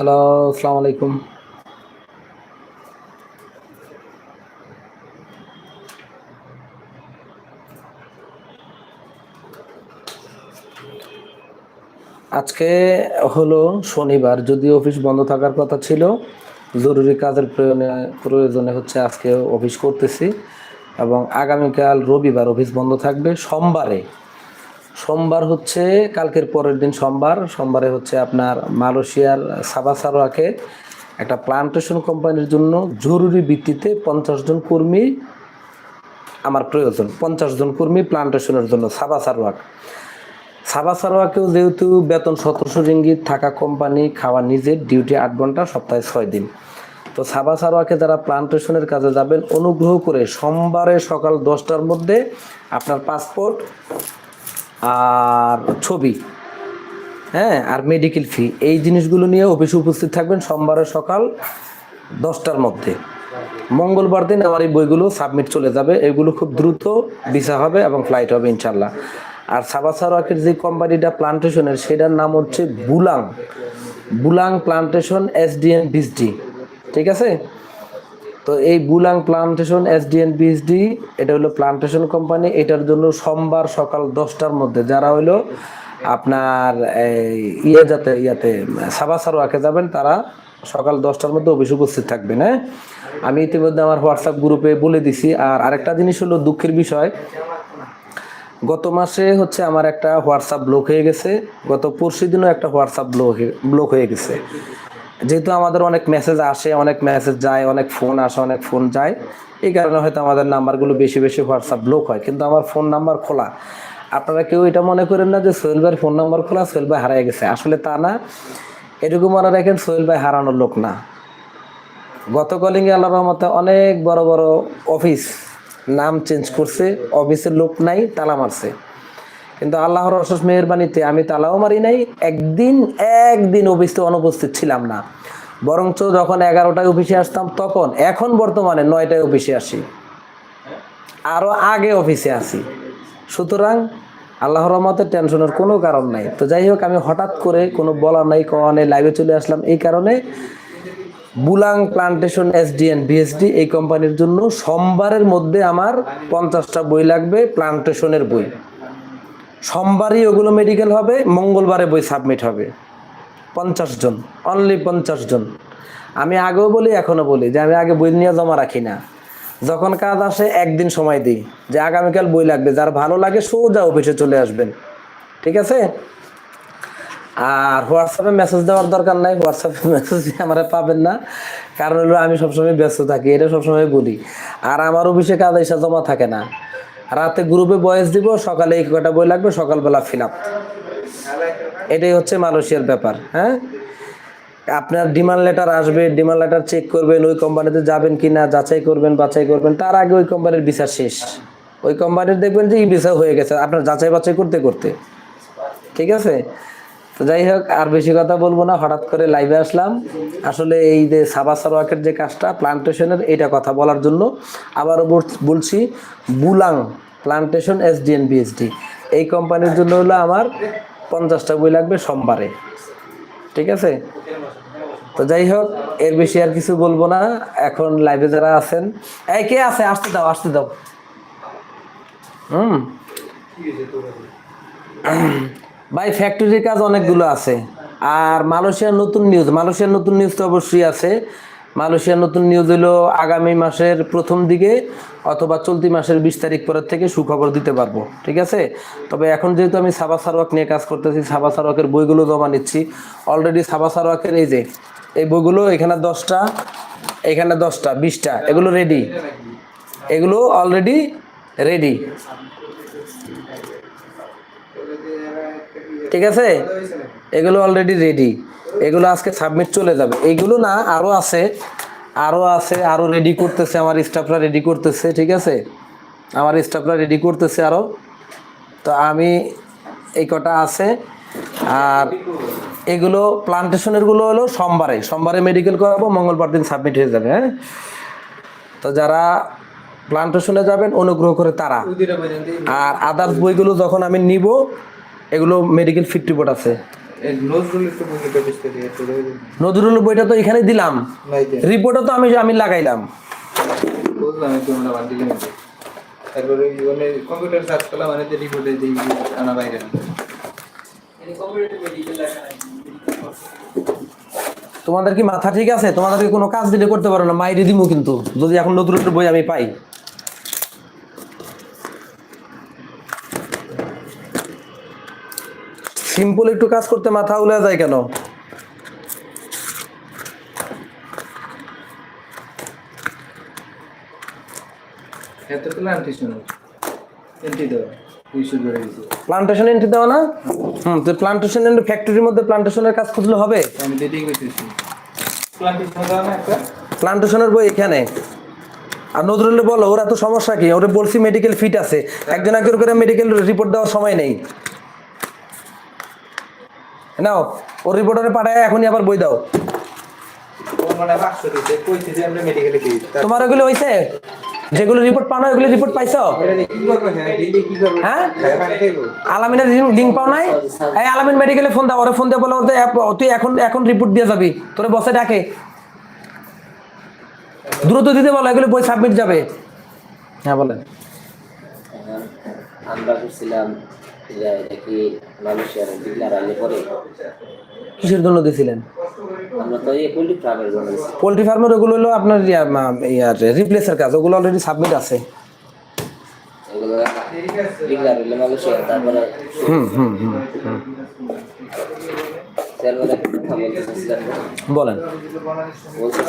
Hello আসসালামু আলাইকুম আজকে হলো শনিবার, যদিও অফিস বন্ধ থাকার কথা ছিল, জরুরি কাজের প্রয়োজনে প্রয়োজনে হচ্ছে আজকে অফিস করতেছি, এবং আগামীকাল রবিবার অফিস বন্ধ থাকবে, সোমবারে সোমবার হচ্ছে, কালকের পরের দিন সোমবার, সোমবারে হচ্ছে আপনার মালয়েশিয়ার সাবাসারোয়াকে একটা প্লান্টেশন কোম্পানির জন্য জরুরি ভিত্তিতে পঞ্চাশ জন কর্মী, আমার প্রয়োজন, পঞ্চাশ জন কর্মী প্লান্টেশনের জন্য সাবাসারোয়াক সাবাসারোয়াকেও যেহেতু বেতন সতেরোশো রিঙ্গিত, থাকা কোম্পানি খাওয়া নিজের ডিউটি আট ঘণ্টা, সপ্তাহে ছয় দিন। তো সাবা সারোয়াকে যারা প্লান্টেশনের কাজে যাবেন, অনুগ্রহ করে সোমবারে সকাল দশটার মধ্যে আপনার পাসপোর্ট আর ছবি হ্যাঁ আর মেডিকেল ফি এই জিনিসগুলো নিয়ে অফিসে উপস্থিত থাকবেন সোমবারে সকাল দশটার মধ্যে। মঙ্গলবার দিন আমার এই বইগুলো সাবমিট চলে যাবে, এগুলো খুব দ্রুত ভিসা হবে এবং ফ্লাইট হবে ইনশাল্লাহ আর সাবা সারোয়াকের যে কোম্পানিটা প্লান্টেশনের সেটার নাম হচ্ছে বুলাং। বুলাং প্লান্টেশন এসডিএন বিসডি ঠিক আছে? তো এই বুলাং প্লান্টেশন এসডিএন বিএসডি এটা হলো প্লান্টেশন কোম্পানি। এটার জন্য সোমবার সকাল দশটার মধ্যে যারা হলো আপনার ইয়ে যাতে, ইয়াতে, সাবা সারোয়াকে যাবেন, তারা সকাল দশটার মধ্যে অফিসে উপস্থিত থাকবেন হ্যাঁ? আমি ইতিমধ্যে আমার হোয়াটসঅ্যাপ গ্রুপে বলে দিছি। আর আরেকটা জিনিস হলো দুঃখের বিষয়, গত মাসে হচ্ছে আমার একটা হোয়াটসঅ্যাপ ব্লক হয়ে গেছে। গত পরশু দিনও একটা হোয়াটসঅ্যাপ ব্লক ব্লক হয়ে গেছে। যেহেতু আমাদের অনেক মেসেজ আসে, অনেক মেসেজ যায়, অনেক ফোন আসে, অনেক ফোন যায়, এই কারণে হয়তো আমাদের নাম্বারগুলো বেশি বেশি হোয়াটসঅ্যাপ ব্লক হয়। কিন্তু আমার ফোন নাম্বার খোলা। আপনারা কেউ এটা মনে করেন না যে সোহেল ভাইয়ের ফোন নাম্বার খোলা, সোহেল ভাই হারিয়ে গেছে। আসলে তা না। এটুকু মনে রাখেন সোহেল ভাই হারানোর লোক না। গত কলিংয়ে আল্লাহ রহমতে অনেক বড় বড় অফিস নাম চেঞ্জ করছে অফিসের লোক নাই, তালা মারছে। কিন্তু আল্লাহর অশেষ মেহরবানিতে আমি তালাও মারি নাই, একদিন একদিন অফিসে অনুপস্থিত ছিলাম না। বরঞ্চ যখন এগারোটায় অফিসে আসতাম, তখন, এখন বর্তমানে নয়টায় অফিসে আসি। আরও আগে অফিসে আসি। সুতরাং আল্লাহর রহমতে টেনশনের কোনো কারণ নাই। তো যাই হোক, আমি হঠাৎ করে কোনো বলা নাই, কওয়া নেই লাইভে চলে আসলাম। এই কারণে বুলাং প্লান্টেশন এসডিএন বিএসডি এই কোম্পানির জন্য সোমবারের মধ্যে আমার পঞ্চাশটা বই লাগবে, প্লান্টেশনের বই। সোমবারই ওগুলো মেডিকেল হবে, মঙ্গলবারে বই সাবমিট হবে। পঞ্চাশ জন অনলি পঞ্চাশ জন। আমি আগেও বলি, এখনও বলি, যে আমি আগে বই নিয়ে জমা রাখি না। যখন কাজ আসে, একদিন সময় দিই, যে আগামীকাল বই লাগবে, যার ভালো লাগে সোজা অফিসে চলে আসবেন। ঠিক আছে? আর হোয়াটসঅ্যাপে মেসেজ দেওয়ার দরকার নাই হোয়াটসঅ্যাপে মেসেজ আমার পাবেন না। কারণ হলো আমি সবসময় ব্যস্ত থাকি, এটা সবসময় বলি। আর আমার অফিসে কাজ এসে জমা থাকে না। রাতে গ্রুপে বয়স দিব, সকালে এই কটা বই লাগবে, সকালবেলা ফিল আপ এটাই হচ্ছে মালয়েশিয়ার ব্যাপার হ্যাঁ? আপনার ডিমান্ড লেটার আসবে ডিমান্ড লেটার চেক করবেন, ওই কোম্পানিতে যাবেন কি না, যাচাই করবেন, বাছাই করবেন, তার আগে ওই কোম্পানির বিচার শেষ। ওই কোম্পানির দেখবেন যে ই ভিসা হয়ে গেছে, আপনার যাচাই বাছাই করতে করতে। ঠিক আছে? তো যাই হোক, আর বেশি কথা বলব না, হঠাৎ করে লাইভে আসলাম। আসলে এই যে সাবা সারোয়াকের যে কাজটা প্লান্টেশনের এটা কথা বলার জন্য আবারও বল- বলছি, বুলাং প্লান্টেশন এসডিএন বিএসডি এই কোম্পানির জন্য হলো আমার পঞ্চাশটা বই লাগবে সোমবারে। ঠিক আছে? তো যাই হোক, এর বেশি আর কিছু বলব না। এখন লাইভে যারা আছেন, এই কে আছে? আসতে দাও আসতে দাও। হুম। ভাই ফ্যাক্টরির কাজ অনেকগুলো আছে। আর মালয়েশিয়ার নতুন নিউজ মালয়েশিয়ার নতুন নিউজ তো অবশ্যই আছে। মালয়েশিয়ার নতুন নিউজ হলো আগামী মাসের প্রথম দিকে অথবা চলতি মাসের বিশ তারিখ পরের থেকে সুখবর দিতে পারব, ঠিক আছে? তবে এখন যেহেতু আমি সাবা সারোয়াক নিয়ে কাজ করতেছি, সাবা সারোয়াকের বইগুলো জমা নিচ্ছি। অলরেডি সাবা সারোয়াকের এই যে, এই বইগুলো এখানে দশটা এখানে দশটা, বিশটা, এগুলো রেডি এগুলো অলরেডি রেডি ঠিক আছে? এগুলো অলরেডি রেডি এগুলো আজকে সাবমিট চলে যাবে। এগুলো না আরও আছে। আরও আছে আরও রেডি করতেছে আমার স্টাফরা রেডি করতেছে ঠিক আছে? আমার স্টাফরা রেডি করতেছে আরও তো আমি এই কটা আছে। আর এগুলো প্লান্টেশনেরগুলো হলো সোমবারে। সোমবারে মেডিকেল করাবো মঙ্গলবার দিন সাবমিট হয়ে যাবে হ্যাঁ? তো যারা প্লান্টেশনে যাবেন অনুগ্রহ করে তারা। আর আদার্স বইগুলো যখন আমি নিব এগুলো মেডিকেল ফিট রিপোর্ট আছে। এই নজরুলের বইটা তো নজরুল বইটা তো এখানে দিলাম। রিপোর্টও তো আমি আমি লাগাইলাম। তারপরে মানে কম্পিউটার সার্চ করলাম মানে রিপোর্টে আনা বাইরে তোমাদের কি মাথা ঠিক আছে? তোমাদেরকে কোনো কাজ দিলে করতে পারো না? মাইরে দিমু কিন্তু। যদি এখন নতুন বই আমি পাই। সিম্পল একটু কাজ করতে মাথা উলে যায় কেন? প্লান্টেশন এন্ট্রি দেওয়া না? হুম তো প্লান্টেশন ফ্যাক্টরির মধ্যে প্লান্টেশনের কাজ খুঁজলে হবে? আমি একটা? প্লান্টেশনের বই এখানে। আর নজরুলে বলো ওরা তো সমস্যা কি? ওরা বলছি মেডিকেল ফিট আছে। একজন একজন করে মেডিকেল রিপোর্ট দেওয়ার সময় নেই। নাও ওর রিপোর্টারে পাঠায় এখনই আবার বই দাও। মানে তোমার ওগুলো হয়েছে যেগুলো রিপোর্ট পানো ওগুলো রিপোর্ট পাইছো? হ্যাঁ হ্যাঁ? খাইবো। আলামিনের লিঙ্ক পাও নাই? এই আলামিন মেডিকেলে ফোন দাও ওরে ফোন দিয়ে বলো তুই এখন এখন রিপোর্ট দিয়ে যাবি। তোরে বসে ডাকে। দ্রুত দিতে বলো এগুলো বই সাবমিট যাবে। হ্যাঁ বলেন। আমরা করছিলাম দেখি পরে কিসের জন্য আমরা তো এই পোল্ট্রি ফার্মের জন্য পোলট্রি ফার্মের ওগুলো হলো আপনার রিপ্লেসের কাজ। ওগুলো অলরেডি সাবমিট আছে। হুম হুম হুম হুম। বলেন। বলতে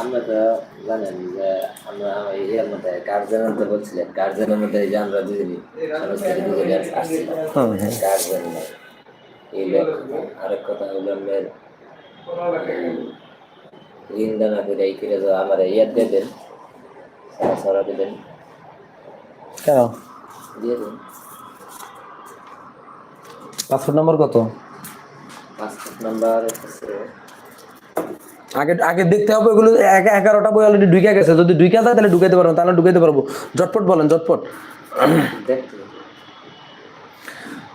আমরা তো জানেন যে আমরা এর মধ্যে গার্জেনের মধ্যে বলছিলেন গার্জেনের মধ্যে যে আমরা দুজনই আসছিলাম। গার্জেন নাই এই লোক আরেক কথা হলো করে এই করে যাও আমার ইয়াদ দিয়ে দেন। সারা সারা দিবেন। কেন? দিয়ে দেন। পাসপোর্ট নাম্বার কত? পাসপোর্ট নাম্বার হচ্ছে আগে আগে দেখতে হবে ওগুলো এগারোটা বই অলরেডি ঢুকে গেছে। যদি ঢুকে যায় তাহলে ঢুকাইতে পারব তাহলে ঢুকাইতে পারব। জটপট বলেন জটপট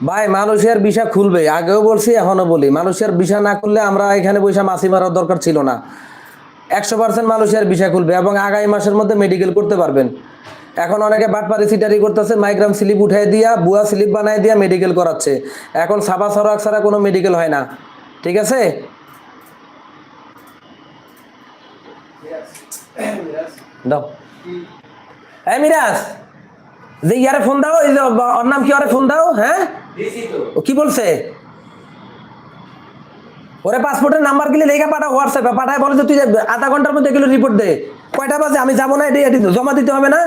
ভাই মালয়েশিয়ার ভিসা খুলবে। আগেও বলছি এখনও বলি। মালয়েশিয়ার ভিসা না খুললে আমরা এখানে বৈশা মাসি মারার দরকার ছিল না। একশো পার্সেন্ট মালয়েশিয়ার ভিসা খুলবে এবং আগামী মাসের মধ্যে মেডিকেল করতে পারবেন। এখন অনেকে বাটপারি সিটারি করতেছে মাইগ্রাম স্লিপ উঠাই দিয়া, বুয়া স্লিপ বানাই দিয়া মেডিকেল করাচ্ছে। এখন সাবা সরাক ছাড়া কোনো মেডিকেল হয় না। ঠিক আছে? দাও। এই মিরাজ, যে ইয়ারে ফোন দাও, এই যে ওর নাম কি ওরে ফোন দাও হ্যাঁ? ও কি বলছে? ওরে পাসপোর্টের নাম্বার গেলে লেখা পাঠা হোয়াটসঅ্যাপে পাঠায়, বলে যে তুই আধা ঘণ্টার মধ্যে এগুলো রিপোর্ট দে। কয়টা বাজে? আমি যাব না এটি এটি জমা দিতে হবে না?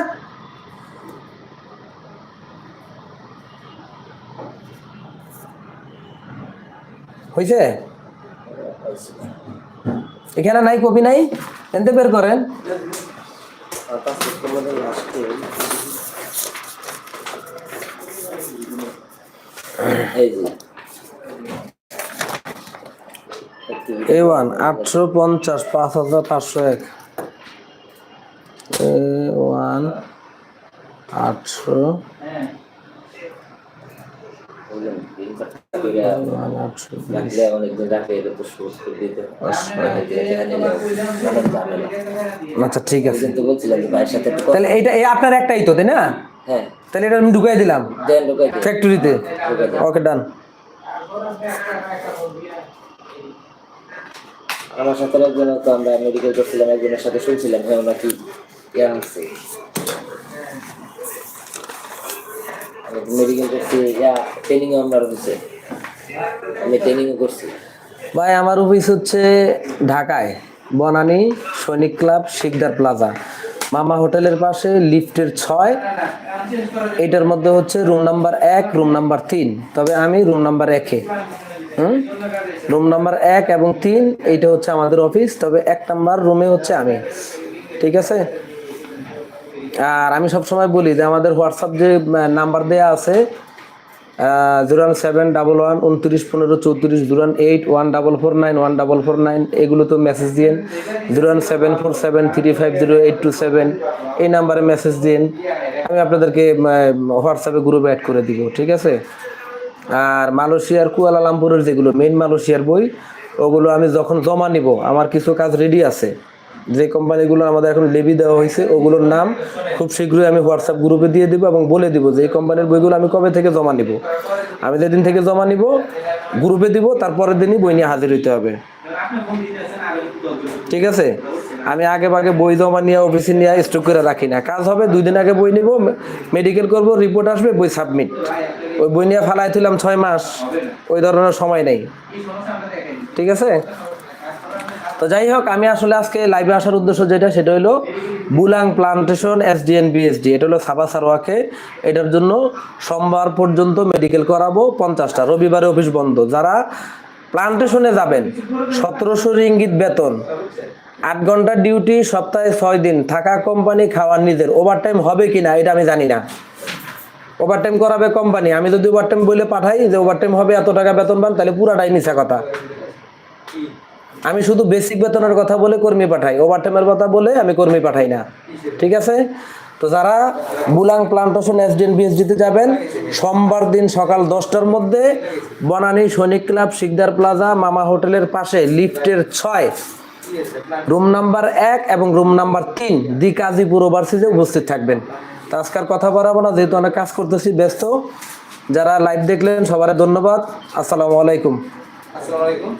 হয়েছে এখানে নাই, কপি নাই? এনতে বের করেন। পাসপোর্ট নাম্বার লাস্টে এ ওয়ান আটশো পঞ্চাশ পাঁচ হাজার পাঁচশো এক। এ ওয়ান আটশো চারটা করে রাখলে অনেকদিন রাখে এটা তো সুস্থ দিতে আচ্ছা ঠিক আছে বলছিলাম ভাইয়ের সাথে তাহলে এইটা আপনার একটাই তো তাই না হ্যাঁ তাহলে এটা আমি ঢুকাই দিলাম। ফ্যাক্টরিতে ওকে ডান আমার সাথে একজন তো আমরা মেডিকেল করছিলাম একজনের সাথে শুনছিলাম হ্যাঁ নাকি ইয়া হচ্ছে মেডিকেল করছি ইয়া ট্রেনিংও আমরা হচ্ছে আমি ট্রেনিংও করছি। ভাই, আমার অফিস হচ্ছে ঢাকায়, বনানী সৈনিক ক্লাব, শিকদার প্লাজা। মামা হোটেলের পাশে লিফটের ছয়, এটার মধ্যে হচ্ছে রুম নাম্বার এক রুম নাম্বার তিন। তবে আমি রুম নাম্বার একে। হুম? রুম নাম্বার এক এবং তিন, এইটা হচ্ছে আমাদের অফিস তবে এক নাম্বার রুমে হচ্ছে আমি। ঠিক আছে? আর আমি সবসময় বলি যে আমাদের হোয়াটসঅ্যাপ যে নাম্বার দেয়া আছে zero one seven double one উনত্রিশ পনেরো, চৌত্রিশ zero one eight one double four nine one double four nine এগুলো তো মেসেজ দিন zero one seven four seven three five zero eight two seven এই নাম্বারে মেসেজ দিন আমি আপনাদেরকে হোয়াটসঅ্যাপে গ্রুপে অ্যাড করে দিব, ঠিক আছে? আর মালয়েশিয়ার কুয়ালালামপুরের যেগুলো মেইন মালয়েশিয়ার বই, ওগুলো আমি যখন জমা নিব, আমার কিছু কাজ রেডি আছে। যে কোম্পানিগুলো আমাদের এখন লেবি দেওয়া হয়েছে, ওগুলোর নাম খুব শীঘ্রই আমি হোয়াটসঅ্যাপ গ্রুপে দিয়ে দিব এবং বলে দিব যে এই কোম্পানির বইগুলো আমি কবে থেকে জমা নিব। আমি যেদিন থেকে জমা নিব গ্রুপে দিব, তারপরের দিনই বই নিয়ে হাজির হইতে হবে। ঠিক আছে? আমি আগে ভাগে বই জমা নিয়ে অফিসে নিয়ে স্টক করে রাখি না। কাজ হবে, দুই দিন আগে বই নিব মেডিকেল করব রিপোর্ট আসবে, বই সাবমিট ওই বই নিয়ে ফালাই তুলাম ছয় মাস। ওই ধরনের সময় নেই। ঠিক আছে? তো যাই হোক আমি আসলে আজকে লাইভে আসার উদ্দেশ্য যেটা, সেটা হলো বুলাং প্লান্টেশন এসডিএন বিএসডি এটা হলো সাবা সারোয়াকে। এটার জন্য সোমবার পর্যন্ত মেডিকেল করাবো পঞ্চাশটা। রবিবারে অফিস বন্ধ। যারা প্লান্টেশনে যাবেন, সতেরোশো রিঙ্গিত বেতন, আট ঘণ্টার ডিউটি সপ্তাহে ছয় দিন, থাকা কোম্পানি খাওয়ার নিজের। ওভারটাইম হবে কি না এটা আমি জানি না। ওভারটাইম করাবে কোম্পানি আমি যদি ওভারটাইম বলে পাঠাই যে ওভারটাইম হবে, এত টাকা বেতন পান, তাহলে পুরাটাই মিশা কথা। আমি শুধু বেসিক বেতনের কথা বলে কর্মী পাঠাই ওভারটাইমের কথা বলে আমি কর্মী পাঠাই না। ঠিক আছে? তো যারা বুলাং প্লান্টেশন এসডিএন বিএসডিতে যাবেন, সোমবার দিন সকাল দশটার মধ্যে বনানী সৈনিক ক্লাব শিকদার প্লাজা মামা হোটেলের পাশে, লিফটের ছয়, রুম নাম্বার এক এবং রুম নাম্বার তিন দি কাজীপুর ওভারসিজে উপস্থিত থাকবেন। তো আজকাল কথা বাড়াবো না, যেহেতু অনেক কাজ করতেছি, ব্যস্ত। যারা লাইভ দেখলেন সবার ধন্যবাদ। আসসালামু আলাইকুম। আসসালামু আলাইকুম।